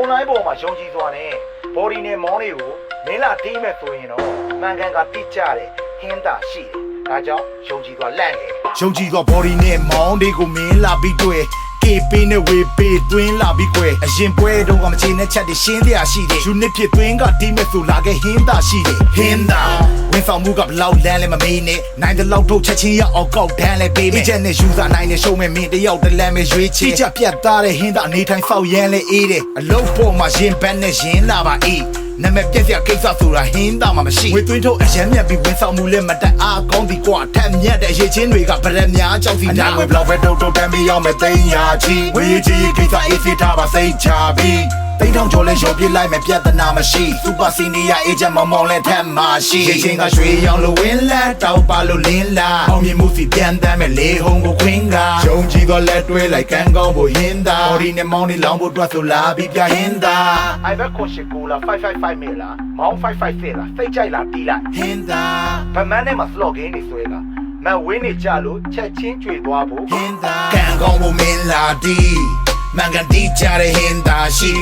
online ပေါ်မှာယုံကြည်စွာနဲ့ body နဲ့ mount တွေကိုမင်းလာတီးမဲ့ဆိုရင်တော့မှန်ကန်ကတိကျတယ်ဟင်းတာရှိတယ်ဒါကြောင့်ယုံကြည်စွာလန့်တယ်ယုံကြည်သော body နဲ့မောင်းတွေကိုမင်းလာပြီးတွေ့ ကေပေးနဲ့ဝေပေးတွင်းလာပြီးကွယ်အရင်ပွဲတော့ကမချေနဲ့ချက်တွေရှင်းတရားရှိတယ် unit ဖြစ်တွင်းကတီးမဲ့ဆိုလာခဲ့ဟင်းသာရှိတယ်ဟင်းသာဝင်ဆောင်မှုကဘလောက်လန်းလဲမမေးနဲ့နိုင်တဲ့လောက်ထုတ်ချက်ချင်းရအောင်ကောက်တန်းလဲပေးမယ်ချက်နဲ့ user နိုင်နဲ့ရှုံးမဲ့မင်းတယောက်တလန်းပဲရွေးချယ်ကြပြတ်သားတဲ့ဟင်းသာအနေထိုင်ဖောက်ရမ်းလဲအေးတယ်အလုံးပေါ်မှာရင်ဘက်နဲ့ရင်လာပါအေး နာမည်ပြက်ပြက်ကိစ္စဆိုတာဟင်းသာမှမရှိဝေသွင်းထုတ်အရမ်းမြတ်ပြီးဝင်ဆောင်မှုလည်းမတက်အားကောင်းသည်ကွာထက်မြက်တဲ့ရေချင်းတွေကဗရက်များကြောက်စီများဝေဘလောက်ပဲတုတ်တုတ်တမ်းပြီးရောက်မဲ့သိန်းရာချီဝေးကြီးကိစ္စအေးစစ်ထားပါစိတ်ချပြီး တိတ်ထောင်ကျော်လဲရောပြစ်လိုက်မယ်ပြဿနာမရှိစူပါစီနီယာအေဂျင့်မမောင်လဲထက်မရှိရေချင်းကရွှေရောင်လိုဝင်းလက်တောက်ပါလို့လင်းလာအောင်မြင်မှုစီပြန်တမ်းမဲ့လေဟုံကိုခွင်းကယုံကြည်သောလက်တွဲလိုက်ကန်းကောင်းဖို့ဟင်းသာ body နဲ့မောင်းနေလောင်းဖို့တွတ်ဆိုလာပြီးပြဟင်းသာအိုင်ဘက်ခွန်ရှိကူလာ555မီလာမောင်း556လားစိတ်ကြိုက်လားတီးလိုက်ဟင်းသာဗမန်းထဲမှာ slot game တွေဆွဲတာမန်ဝင်းနေကြလို့ချက်ချင်းကျွေသွားဖို့ဟင်းသာကံကောင်းဖို့မင်းလာတီ မန်ကန်တီကြတဲ့ဟင်းသာရှိ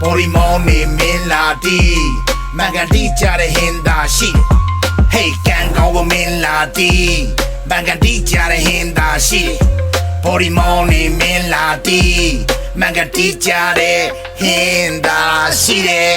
ဘော်ဒီမောင်းနေမင်းလာတီမန်ကန်တီကြတဲ့ဟင်းသာရှိ Hey ကံကောင်းဖို့မင်းလာတီမန်ကန်တီကြတဲ့ဟင်းသာရှိဘော်ဒီမောင်းနေမင်းလာတီမန်ကန်တီကြတဲ့ဟင်းသာရှိတယ်